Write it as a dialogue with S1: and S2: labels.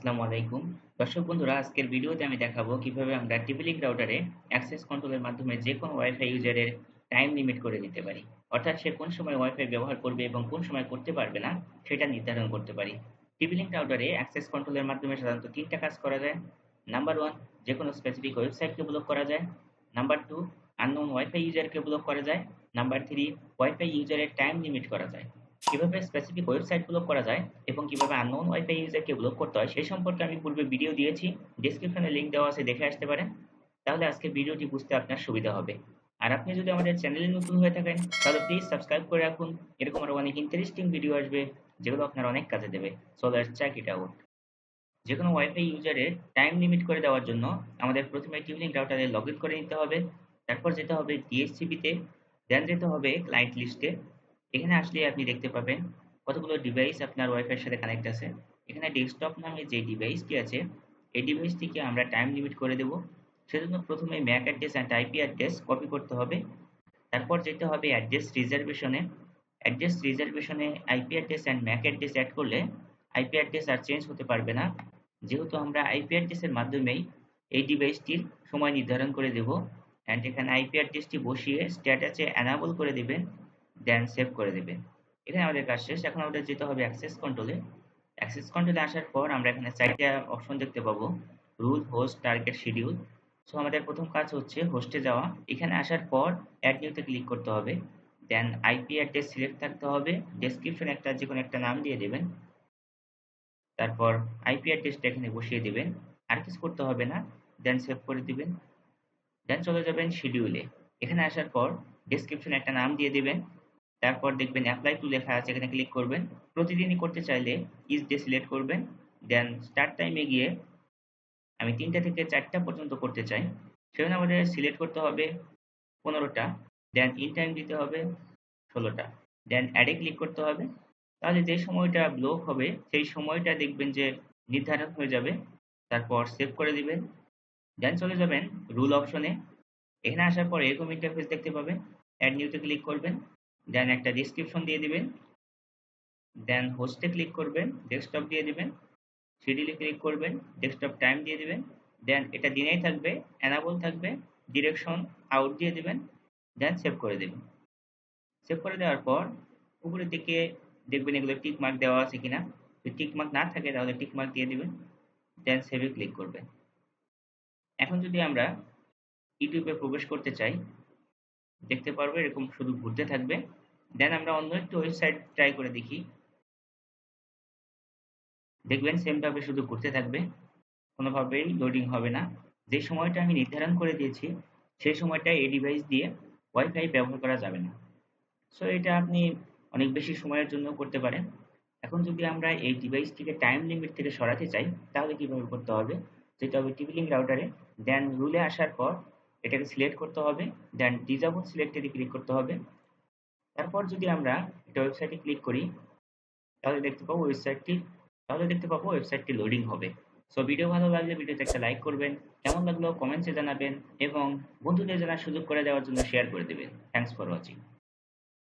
S1: আসসালামু আলাইকুম। দর্শক বন্ধুরা, আজকের ভিডিওতে আমি দেখাবো কীভাবে আমরা টিপি-লিংক রাউটারে অ্যাক্সেস কন্ট্রোলের মাধ্যমে যে কোনো ওয়াইফাই ইউজারের টাইম লিমিট করে দিতে পারি। অর্থাৎ সে কোন সময় ওয়াইফাই ব্যবহার করবে এবং কোন সময় করতে পারবে না, সেটা নির্ধারণ করতে পারি। টিপি-লিংক রাউটারে অ্যাক্সেস কন্ট্রোলের মাধ্যমে সাধারণত তিনটা কাজ করা যায়। নাম্বার ওয়ান যে কোনো স্পেসিফিক ওয়েবসাইটকে ব্লক করা যায়। নাম্বার টু আননোন ওয়াইফাই ইউজারকে ব্লক করা যায়। নাম্বার থ্রি ওয়াইফাই ইউজারের টাইম লিমিট করা যায়। কীভাবে স্পেসিফিক ওয়েবসাইট ব্লক করা যায় এবং কীভাবে আননোন ওয়াইফাই ইউজারকে ব্লক করতে হয়, সেই সম্পর্কে আমি পূর্বে ভিডিও দিয়েছি। ডিসক্রিপশনে লিঙ্ক দেওয়া আছে, দেখে আসতে পারেন। তাহলে আজকে ভিডিওটি বুঝতে আপনার সুবিধা হবে। আর আপনি যদি আমাদের চ্যানেলে নতুন হয়ে থাকেন, তাহলে প্লিজ সাবস্ক্রাইব করে রাখুন। এরকম আরও অনেক ইন্টারেস্টিং ভিডিও আসবে, যেগুলো আপনার অনেক কাজে দেবে। So let's check it out যে কোনো ওয়াইফাই ইউজারের টাইম লিমিট করে দেওয়ার জন্য আমাদের প্রথমে টিউনিং রাউটারে লগ ইন করে নিতে হবে। তারপর যেতে হবে ডিএসসিপিতে দেন যেতে হবে ক্লায়েন্ট লিস্টে এখানে আসলে আপনি দেখতে পাবেন কতগুলো ডিভাইস আপনার ওয়াইফাইয়ের সাথে কানেক্ট আছে। এখানে ডেস্কটপ নামে যে ডিভাইসটি আছে, এই ডিভাইসটিকে আমরা টাইম লিমিট করে দেব। সেজন্য প্রথমে MAC address and IP address copy করতে হবে। তারপর যেতে হবে অ্যাড্রেস রিজার্ভেশনে address রিজার্ভেশনে IP address and MAC address add করলে আইপি অ্যাড্রেস আর চেঞ্জ হতে পারবে না। যেহেতু আমরা আইপি অ্যাড্রেসের মাধ্যমেই এই ডিভাইসটির সময় নির্ধারণ করে দেব। অ্যান্ড এখানে আইপি অ্যাড্রেসটি বসিয়ে স্ট্যাটাসে অ্যানাবল করে দেবেন। দেন সেভ করে দেবেন। এখানে আমাদের কাজ শেষ। এখন আমাদের যেতে হবে অ্যাক্সেস কন্ট্রোলে অ্যাক্সেস কন্ট্রোলে আসার পর আমরা এখানে চারটা অপশন দেখতে পাবো। Rule host target schedule so আমাদের প্রথম কাজ হচ্ছে হোস্টে যাওয়া। এখানে আসার পর অ্যাড নিউতে ক্লিক করতে হবে। দেন আইপি অ্যাড্রেস সিলেক্ট থাকতে হবে। ডেসক্রিপশন একটা যে কোনো একটা নাম দিয়ে দেবেন। তারপর আইপি অ্যাড্রেসটা এখানে বসিয়ে দেবেন। আর কিছু করতে হবে না। দেন সেভ করে দিবেন। দেন চলে যাবেন শিডিউলে এখানে আসার পর ডেসক্রিপশনে একটা নাম দিয়ে দিবেন। তারপর দেখবেন অ্যাপ্লাই টু লেখা আছে, এখানে ক্লিক করবেন। প্রতিদিনই করতে চাইলে ইজ ডে সিলেক্ট করবেন। দেন স্টার্ট টাইমে গিয়ে আমি তিনটা থেকে চারটা পর্যন্ত করতে চাই। সেখানে আমাদের সিলেক্ট করতে হবে পনেরোটা দেন ইন টাইম দিতে হবে ষোলোটা। দেন অ্যাডে ক্লিক করতে হবে। তাহলে যে সময়টা ব্লক হবে, সেই সময়টা দেখবেন যে নির্ধারণ হয়ে যাবে। তারপর সেভ করে দিবেন। দেন চলে যাবেন রুল অপশনে এখানে আসার পর এরকম ইন্টারফেস দেখতে পাবেন। অ্যাড নিউতে ক্লিক করবেন। দেন একটা ডিসক্রিপশন দিয়ে দিবেন। দেন হোস্টে ক্লিক করবেন ডেস্কটপ দিয়ে দিবেন শিডিউলে ক্লিক করবেন ডেস্কটপ টাইম দিয়ে দিবেন। দেন এটা দিনেই থাকবে অ্যানাবল থাকবে ডিরেকশন আউট দিয়ে দিবেন দেন সেভ করে দেবেন। সেভ করে দেওয়ার পর উপরের দিকে দেখবেন এগুলো টিক মার্ক দেওয়া আছে কিনা। যদি টিক মার্ক না থাকে তাহলে টিক মার্ক দিয়ে দিবেন দেন সেভে ক্লিক করবেন। এখন যদি আমরা ইউটিউবে প্রবেশ করতে চাই দেখতে পারব, এরকম শুধু ঘুরতে থাকবে। দেন আমরা অন্য একটি ওয়েবসাইট ট্রাই করে দেখি। দেখবেন সেমভাবে শুধু ঘুরতে থাকবে, কোনোভাবেই লোডিং হবে না। যে সময়টা আমি নির্ধারণ করে দিয়েছি, সেই সময়টা এই ডিভাইস দিয়ে ওয়াইফাই ব্যবহার করা যাবে না। সো এটা আপনি অনেক বেশি সময়ের জন্য করতে পারেন। এখন যদি আমরা এই ডিভাইসটিকে টাইম লিমিট থেকে সরাতে চাই, তাহলে কীভাবে করতে হবে? যেটা হবে টিভি লিঙ্ক রাউটারে দেন রুলে আসার পর এটাকে সিলেক্ট করতে হবে দেন ডিজাবল সিলেক্টেডে ক্লিক করতে হবে। তারপর যদি আমরা এটা ওয়েবসাইটে ক্লিক করি, তাহলে দেখতে পাবো ওয়েবসাইটটি তাহলে দেখতে পাবো ওয়েবসাইটটি লোডিং হবে। সো ভিডিও ভালো লাগলে ভিডিওতে একটা লাইক করবেন, কেমন লাগল কমেন্টসে জানাবেন, এবং বন্ধুদের জানার সুযোগ করে দেওয়ার জন্য শেয়ার করে দেবেন। Thanks for watching